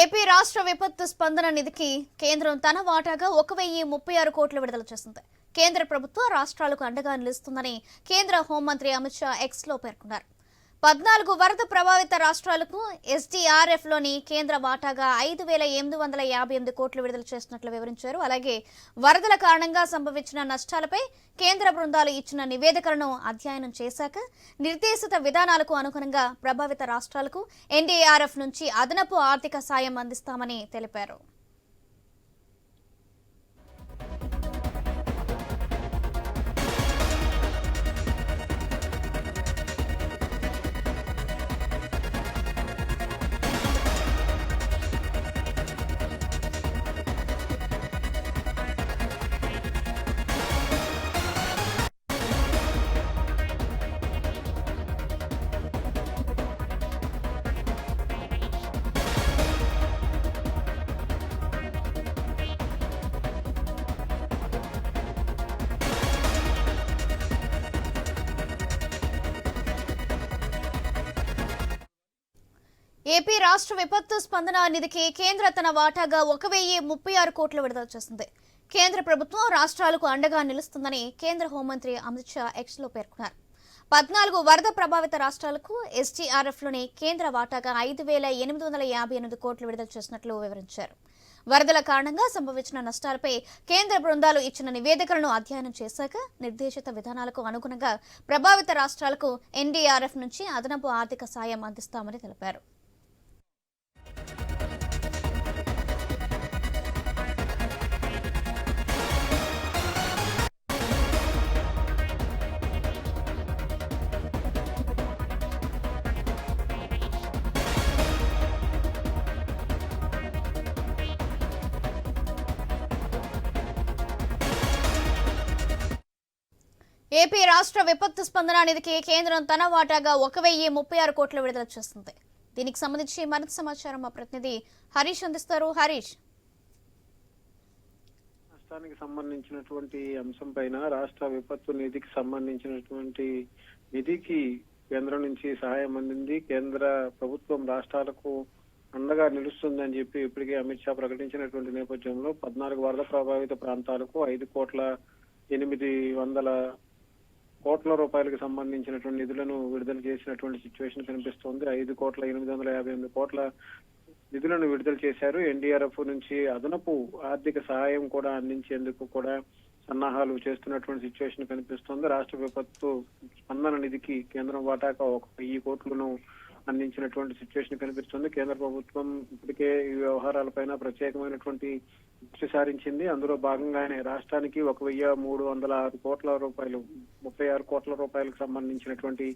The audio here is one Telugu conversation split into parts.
ఏపీ రాష్ట్ర విపత్తు స్పందన నిధికి కేంద్రం తన వాటాగా ఒక వెయ్యి ముప్పై ఆరు కోట్లు విడుదల చేసింది. కేంద్ర ప్రభుత్వం రాష్ట్రాలకు అండగా నిలుస్తుందని కేంద్ర హోంమంత్రి అమిత్ షా ఎక్స్లో పేర్కొన్నారు. పద్నాలుగు వరద ప్రభావిత రాష్ట్రాలకు ఎస్డీఆర్ఎఫ్లోని కేంద్ర వాటాగా ఐదు వేల ఎనిమిది వందల యాభై ఎనిమిది కోట్లు విడుదల చేసినట్లు వివరించారు. అలాగే వరదల కారణంగా సంభవించిన నష్టాలపై కేంద్ర బృందాలు ఇచ్చిన నివేదికలను అధ్యయనం చేశాక నిర్దేశిత విధానాలకు అనుగుణంగా ప్రభావిత రాష్ట్రాలకు ఎన్డీఆర్ఎఫ్ నుంచి అదనపు ఆర్థిక సాయం అందిస్తామని తెలిపారు. ఏపీ రాష్ట్ర విపత్తు స్పందన నిధికి కేంద్ర తన వాటాగా ఒక వెయ్యి ముప్పై ఆరు కోట్లు విడుదల చేసింది కేంద్ర ప్రభుత్వం రాష్ట్రాలకు అండగా నిలుస్తుందని కేంద్ర హోంమంత్రి అమిత్ షా ఎక్స్లో పేర్కొన్నారు. పద్నాలుగు వరద ప్రభావిత రాష్ట్రాలకు ఎస్డీఆర్ఎఫ్లోని కేంద్ర వాటాగా ఐదు వేల ఎనిమిది వందల యాభై ఎనిమిది కోట్లు విడుదల చేసినట్లు వివరించారు. వరదల కారణంగా సంభవించిన నష్టాలపై కేంద్ర బృందాలు ఇచ్చిన నివేదికలను అధ్యయనం చేశాక నిర్దేశిత విధానాలకు అనుగుణంగా ప్రభావిత రాష్ట్రాలకు ఎన్డీఆర్ఎఫ్ నుంచి అదనపు ఆర్థిక సాయం అందిస్తామని తెలిపారు. ఏపీ రాష్ట్ర విపత్తు స్పందన నిధికి కేంద్రం తన వాటాగా ఒక వెయ్యి ముప్పై ఆరు కోట్లు విడుదల చేస్తుంది. దీనికి సంబంధించి మరింత సమాచారం మా ప్రతినిధి హరీష్ అందిస్తారు. హరీష్. రాష్ట్రానికి సంబంధించినటువంటి అంశం పైన రాష్ట్ర విపత్తు నిధికి సంబంధించినటువంటి నిధికి కేంద్రం నుంచి సహాయం అందింది. కేంద్ర ప్రభుత్వం రాష్ట్రాలకు అండగా నిలుస్తుందని చెప్పి ఇప్పటికే అమిత్ షా ప్రకటించినటువంటి నేపథ్యంలో పద్నాలుగు వరద ప్రభావిత ప్రాంతాలకు ఐదు కోట్ల ఎనిమిది వందల కోట్ల రూపాయలకు సంబంధించినటువంటి నిధులను విడుదల చేసినటువంటి సిచ్యువేషన్ కనిపిస్తోంది. ఐదు కోట్ల ఎనిమిది వందల యాభై ఎనిమిది కోట్ల నిధులను విడుదల చేశారు. ఎన్డీఆర్ఎఫ్ నుంచి అదనపు ఆర్థిక సహాయం కూడా అందించేందుకు కూడా సన్నాహాలు చేస్తున్నటువంటి సిచ్యువేషన్ కనిపిస్తోంది. రాష్ట్ర విపత్తు స్పందన నిధికి కేంద్రం వాటాగా ఒక వెయ్యి కోట్లను అందించినటువంటి సిచ్యువేషన్ కనిపిస్తుంది. కేంద్ర ప్రభుత్వం ఇప్పటికే ఈ వ్యవహారాలపైన ప్రత్యేకమైనటువంటి సారించింది అందులో భాగంగానే రాష్ట్రానికి ఒక వెయ్యి మూడు వందల ఆరు కోట్ల రూపాయలు ముప్పై ఆరు కోట్ల రూపాయలకు సంబంధించినటువంటి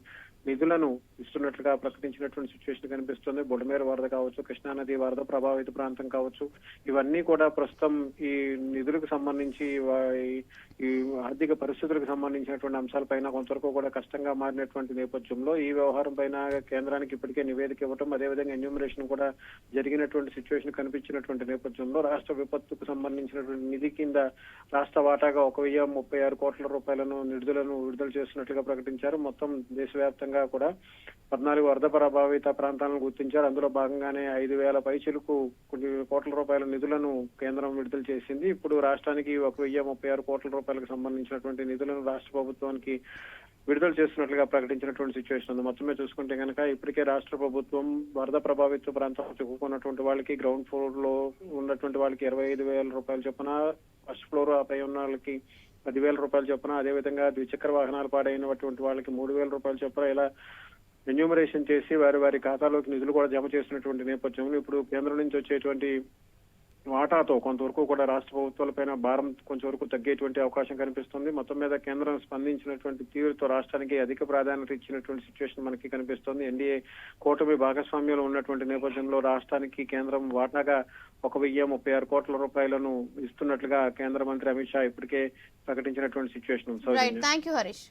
నిధులను ఇస్తున్నట్లుగా ప్రకటించినటువంటి సిచ్యువేషన్ కనిపిస్తుంది. బుడమేరు వరద కావచ్చు కృష్ణానది వరద ప్రభావిత ప్రాంతం కావచ్చు ఇవన్నీ కూడా ప్రస్తుతం ఈ నిధులకు సంబంధించి ఈ- ఆర్థిక పరిస్థితులకు సంబంధించినటువంటి అంశాలపైన కొంతవరకు కూడా కష్టంగా మారినటువంటి నేపథ్యంలో ఈ వ్యవహారం పైన కేంద్రానికి ఇప్పటికే నివేదిక ఇవ్వటం అదేవిధంగా ఎన్యూమరేషన్ కూడా జరిగినటువంటి సిచ్యువేషన్ కనిపించినటువంటి నేపథ్యంలో రాష్ట్ర విపత్తు కు సంబంధించినటువంటి నిధి కింద రాష్ట్ర వాటాగా ఒక వెయ్యి ముప్పై ఆరు కోట్ల రూపాయలను నిధులను విడుదల చేస్తున్నట్లుగా ప్రకటించారు. మొత్తం దేశవ్యాప్తంగా కూడా పద్నాలుగు వరద ప్రభావిత ప్రాంతాలను గుర్తించారు. అందులో భాగంగానే ఐదు వేల పైచిలకు కొన్ని కోట్ల రూపాయల నిధులను కేంద్రం విడుదల చేసింది. ఇప్పుడు రాష్ట్రానికి ఒక వెయ్యి ముప్పై ఆరు కోట్ల రూపాయలకు సంబంధించినటువంటి నిధులను రాష్ట్ర ప్రభుత్వానికి విడుదల చేస్తున్నట్లుగా ప్రకటించినటువంటి సిచ్యువేషన్ ఉంది. మొత్తమే చూసుకుంటే కనుక ఇప్పటికే రాష్ట్ర ప్రభుత్వం వరద ప్రభావిత ప్రాంతాలు చిక్కుకున్నటువంటి వాళ్ళకి గ్రౌండ్ ఫ్లోర్లో ఉన్నటువంటి వాళ్ళకి ఇరవై ఐదు వేల రూపాయలు చొప్పున ఫస్ట్ ఫ్లోర్ ఆపై ఉన్న వాళ్ళకి పదివేల రూపాయలు చొప్పున అదేవిధంగా ద్విచక్ర వాహనాలు పాడైనటువంటి వాళ్ళకి మూడు వేల రూపాయలు చొప్పున ఇలా ఎన్యూమరేషన్ చేసి వారి వారి ఖాతాలోకి నిధులు కూడా జమ చేసినటువంటి నేపథ్యంలో ఇప్పుడు కేంద్రం నుంచి వచ్చేటువంటి వాటాతో కొంతవరకు కూడా రాష్ట్ర ప్రభుత్వాలపైన భారం కొంచెం వరకు తగ్గేటువంటి అవకాశం కనిపిస్తుంది. మొత్తం మీద కేంద్రం స్పందించినటువంటి తీరుతో రాష్ట్రానికి అధిక ప్రాధాన్యత ఇచ్చినటువంటి సిచ్యువేషన్ మనకి కనిపిస్తుంది. ఎన్డీఏ కూటమి భాగస్వామ్యంలో ఉన్నటువంటి నేపథ్యంలో రాష్ట్రానికి కేంద్రం వాటాగా ఒక వెయ్యి ముప్పై ఆరు కోట్ల రూపాయలను ఇస్తున్నట్లుగా కేంద్ర మంత్రి అమిత్ షా ఇప్పటికే ప్రకటించినటువంటి సిచ్యువేషన్ థ్యాంక్ యూ హరీష్